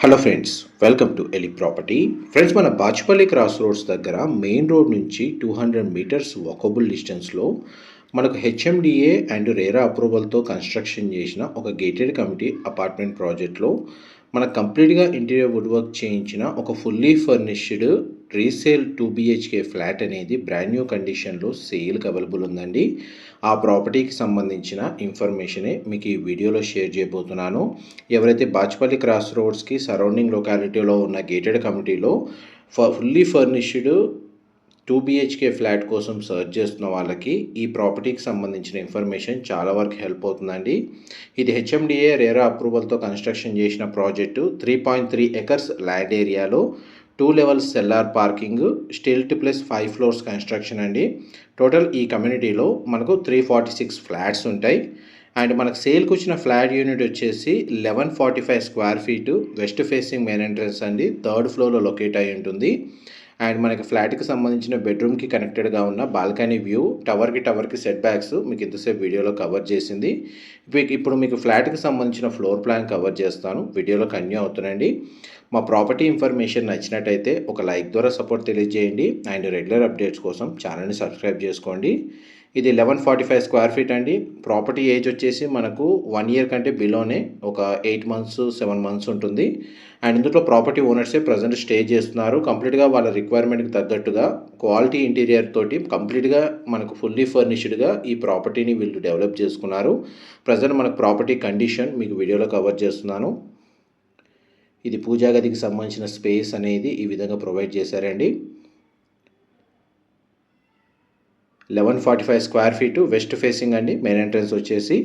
Hello friends welcome to Eli property friends మన Bachupally cross roads దగ్గర main road నుంచి two hundred metres walkable డిస్టెన్స్లో మనకు హెచ్ఎండిఏ అండ్ రేరా అప్రూవల్తో కన్స్ట్రక్షన్ చేసిన ఒక గేటెడ్ కమిటీ అపార్ట్మెంట్ ప్రాజెక్ట్లో మనకు కంప్లీట్గా ఇంటీరియర్ వుడ్ వర్క్ చేయించిన ఒక fully furnished resale two BHK flat అనేది బ్రాండ్ న్యూ కండిషన్లో సేల్కి అవైలబుల్ ఉందండి. ఆ ప్రాపర్టీకి సంబంధించిన ఇన్ఫర్మేషనే మీకు ఈ వీడియోలో షేర్ చేయబోతున్నాను. ఎవరైతే బాచ్పల్లి క్రాస్ రోడ్స్కి సరౌండింగ్ లొకాలిటీలో ఉన్న గేటెడ్ కమిటీలో fully furnished two BHK flat కోసం సర్చ్ చేస్తున్న వాళ్ళకి ఈ ప్రాపర్టీకి సంబంధించిన ఇన్ఫర్మేషన్ చాలా వరకు హెల్ప్ అవుతుందండి. ఇది హెచ్ఎండిఏ రేరా అప్రూవల్తో కన్స్ట్రక్షన్ చేసిన project three point three acres land ఏరియాలో two levels cellar parking stilt plus five floors construction అండి. టోటల్ ఈ కమ్యూనిటీలో మనకు త్రీ ఫార్టీ సిక్స్ ఫ్లాట్స్ ఉంటాయి. అండ్ మనకు సేల్కి వచ్చిన ఫ్లాట్ యూనిట్ వచ్చేసి eleven forty five square feet west facing main entrance అండి. థర్డ్ ఫ్లోర్లో లొకేట్ అయి ఉంటుంది. అండ్ మనకి ఫ్లాట్కి సంబంధించిన బెడ్రూమ్కి కనెక్టెడ్గా ఉన్న బాల్కనీ వ్యూ టవర్కి టవర్కి సెట్ బ్యాక్స్ మీకు ఇంతసేపు వీడియోలో కవర్ చేసింది. మీకు ఇప్పుడు మీకు ఫ్లాట్కి సంబంధించిన ఫ్లోర్ ప్లాన్ కవర్ చేస్తాను. వీడియోలో కన్యూ అవుతున్నాయండి మా ప్రాపర్టీ ఇన్ఫర్మేషన్ నచ్చినట్టయితే ఒక లైక్ ద్వారా సపోర్ట్ తెలియజేయండి. అండ్ రెగ్యులర్ అప్డేట్స్ కోసం ఛానల్ని సబ్స్క్రైబ్ చేసుకోండి. ఇది eleven forty five square feet అండి. ప్రాపర్టీ ఏజ్ వచ్చేసి మనకు వన్ ఇయర్ కంటే బిలోనే ఒక ఎయిట్ మంత్స్ సెవెన్ మంత్స్ ఉంటుంది. అండ్ ఇందులో ప్రాపర్టీ ఓనర్సే ప్రజెంట్ స్టే చేస్తున్నారు. కంప్లీట్గా వాళ్ళ రిక్వైర్మెంట్కి తగ్గట్టుగా క్వాలిటీ ఇంటీరియర్ తోటి కంప్లీట్గా మనకు ఫుల్లీ ఫర్నిష్డ్గా ఈ ప్రాపర్టీని వీళ్ళు డెవలప్ చేసుకున్నారు. ప్రజెంట్ మనకు ప్రాపర్టీ కండిషన్ మీకు వీడియోలో కవర్ చేస్తున్నాను. ఇది పూజా గదికి సంబంధించిన స్పేస్ అనేది ఈ విధంగా ప్రొవైడ్ చేశారండి. Eleven forty five square feet west facing అండి మెయిన్ ఎంట్రన్స్ వచ్చేసి.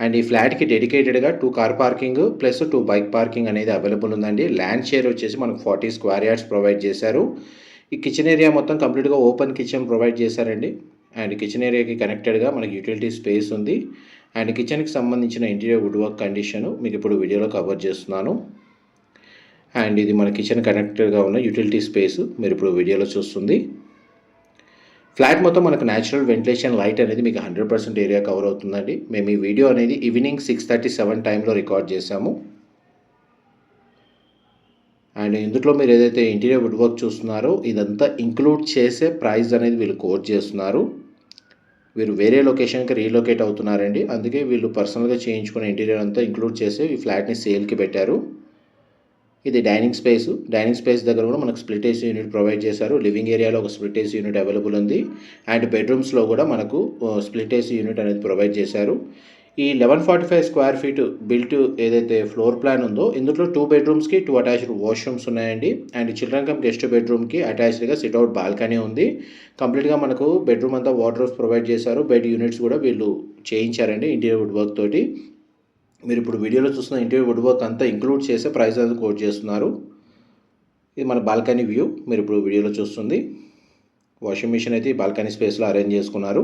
అండ్ ఈ ఫ్లాట్కి డెడికేటెడ్గా two car parking plus two bike parking అనేది అవైలబుల్ ఉందండి. ల్యాండ్ షేర్ వచ్చేసి మనకు ఫార్టీ స్క్వేర్ యార్డ్స్ ప్రొవైడ్ చేశారు. ఈ కిచెన్ ఏరియా మొత్తం కంప్లీట్గా ఓపెన్ కిచెన్ ప్రొవైడ్ చేశారండి. అండ్ కిచెన్ ఏరియాకి కనెక్టెడ్గా మనకి యూటిలిటీ స్పేస్ ఉంది. అండ్ కిచెన్కి సంబంధించిన ఇంటీరియర్ వుడ్ వర్క్ కండిషన్ మీకు ఇప్పుడు వీడియోలో కవర్ చేస్తున్నాను. అండ్ ఇది మన కిచెన్ కనెక్టెడ్గా ఉన్న యూటిలిటీ స్పేస్ మీరు ఇప్పుడు వీడియోలో చూస్తుంది. ఫ్లాట్ మొత్తం మనకు న్యాచురల్ వెంటిలేషన్ లైట్ అనేది మీకు హండ్రెడ్ పర్సెంట్ ఏరియా కవర్ అవుతుందండి. మేము ఈ వీడియో అనేది ఈవినింగ్ సిక్స్ థర్టీ సెవెన్ టైంలో రికార్డ్ చేశాము. అండ్ ఇందులో మీరు ఏదైతే ఇంటీరియర్ వుడ్ వర్క్ చూస్తున్నారో ఇదంతా ఇంక్లూడ్ చేసే ప్రైస్ అనేది వీళ్ళు కోట్ చేస్తున్నారు. వీరు వేరే లొకేషన్కి రీలొకేట్ అవుతున్నారండి. అందుకే వీళ్ళు పర్సనల్గా చేయించుకున్న ఇంటీరియర్ అంతా ఇంక్లూడ్ చేసి ఈ ఫ్లాట్ని సేల్కి పెట్టారు. ఇది డైనింగ్ స్పేస్. డైనింగ్ స్పేస్ దగ్గర కూడా మనకు స్ప్లిట్ ఏసీ యూనిట్ ప్రొవైడ్ చేశారు. లివింగ్ ఏరియాలో ఒక స్ప్లిట్ ఏసీ యూనిట్ అవైలబుల్ ఉంది. అండ్ బెడ్రూమ్స్లో కూడా మనకు స్ప్లిట్ ఏసీ యూనిట్ అనేది ప్రొవైడ్ చేశారు. ఈ eleven forty five square feet built ఏదైతే ఫ్లోర్ ప్లాన్ ఉందో ఇందులో టూ బెడ్రూమ్స్కి టూ అటాచ్డ్ వాష్రూమ్స్ ఉన్నాయండి. అండ్ చిల్డ్రన్ కమ్ గెస్ట్ బెడ్రూమ్కి అటాచ్డ్గా సిట్అవుట్ బాల్కనీ ఉంది. కంప్లీట్గా మనకు బెడ్రూమ్ అంతా వాటర్ ప్రొవైడ్ చేశారు. బెడ్ యూనిట్స్ కూడా వీళ్ళు చేయించారండి ఇంటీరియర్ వుడ్ వర్క్ తోటి. మీరు ఇప్పుడు వీడియోలో చూస్తున్న ఇంటీరియర్ వుడ్ వర్క్ అంతా ఇంక్లూడ్ చేసే ప్రైస్ అది కోట్ చేస్తున్నారు. ఇది మన బాల్కనీ వ్యూ మీరు ఇప్పుడు వీడియోలో చూస్తుంది. వాషింగ్ మిషన్ అయితే బాల్కనీ స్పేస్లో అరేంజ్ చేసుకున్నారు.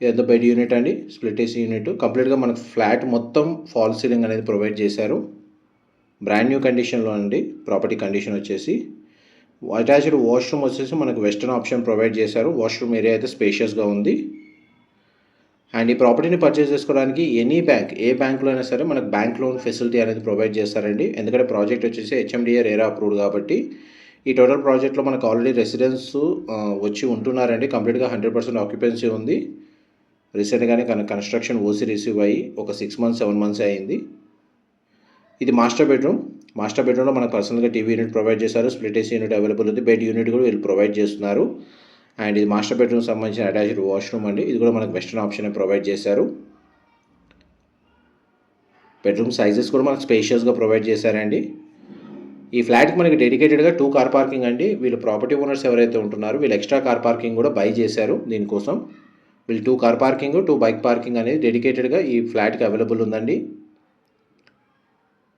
ఎంత బెడ్ యూనిట్ అండి? స్ప్లిట్ ఏసీ యూనిట్ కంప్లీట్గా మనకు ఫ్లాట్ మొత్తం ఫాల్ సీలింగ్ అనేది ప్రొవైడ్ చేశారు. బ్రాండ్ న్యూ కండిషన్లో అండి. ప్రాపర్టీ కండిషన్ వచ్చేసి. అటాచ్డ్ వాష్రూమ్ వచ్చేసి మనకు వెస్టర్న్ ఆప్షన్ ప్రొవైడ్ చేశారు. వాష్రూమ్ ఏరియా అయితే స్పేషియస్గా ఉంది. అండ్ ఈ ప్రాపర్టీని పర్చేస్ చేసుకోవడానికి ఎనీ బ్యాంక్ ఏ బ్యాంక్లో అయినా సరే మనకు బ్యాంక్ లోన్ ఫెసిలిటీ అనేది ప్రొవైడ్ చేస్తారండి. ఎందుకంటే ప్రాజెక్ట్ వచ్చేసి హెచ్ఎండిఏ రేరా అప్రూవ్డ్ కాబట్టి ఈ టోటల్ ప్రాజెక్ట్లో మనకు ఆల్రెడీ రెసిడెన్స్ వచ్చి ఉంటున్నారండి. కంప్లీట్గా హండ్రెడ్ పర్సెంట్ ఆక్యుపెన్సీ ఉంది. రీసెంట్గానే కన కన్స్ట్రక్షన్ ఓసీ రిసీవ్ అయ్యి ఒక సిక్స్ మంత్స్ సెవెన్ మంత్స్ అయింది. ఇది మాస్టర్ బెడ్రూమ్ మాస్టర్ బెడ్రూమ్లో మనకు పర్సనల్గా టీవీ యూనిట్ ప్రొవైడ్ చేశారు. స్ప్లిట్ ఏసీ యూనిట్ అవైలబుల్ ఉంది. బెడ్ యూనిట్ కూడా వీళ్ళు ప్రొవైడ్ చేస్తున్నారు. అండ్ ఇది మాస్టర్ బెడ్రూమ్ సంబంధించిన అటాచ్డ్ వాష్రూమ్ అండి. ఇది కూడా మనకు వెస్టర్న్ ఆప్షన్ ప్రొవైడ్ చేశారు. బెడ్రూమ్ సైజెస్ కూడా మనకు స్పేషియస్గా ప్రొవైడ్ చేశారండి. ఈ ఫ్లాట్కి మనకి డెడికేటెడ్గా టూ కార్ పార్కింగ్ అండి. వీళ్ళు ప్రాపర్టీ ఓనర్స్ ఎవరైతే ఉంటున్నారో వీళ్ళు ఎక్స్ట్రా కార్ పార్కింగ్ కూడా బై చేశారు దీనికోసం. వీళ్ళు two car parking two bike parking అనేది డెడికేటెడ్గా ఈ ఫ్లాట్కి అవైలబుల్ ఉందండి.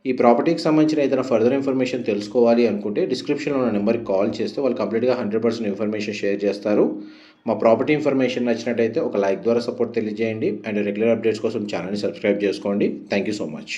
ఈ ప్రాపర్టీకి సంబంధించిన ఏదైనా ఫర్దర్ ఇన్ఫర్మేషన్ తెలుసుకోవాలి అనుకుంటే డిస్క్రిప్షన్లో ఉన్న నెంబర్కి కాల్ చేస్తే వాళ్ళు కంప్లీట్గా హండ్రెడ్ పర్సెంట్ ఇన్ఫర్మేషన్ షేర్ చేస్తారు. మా ప్రాపర్టీ ఇన్ఫర్మేషన్ నచ్చినట్టయితే ఒక లైక్ ద్వారా సపోర్ట్ తెలియజేయండి. అండ్ రెగ్యులర్ అప్డేట్స్ కోసం ఛానల్ని సబ్స్క్రైబ్ చేసుకోండి. Thank you so much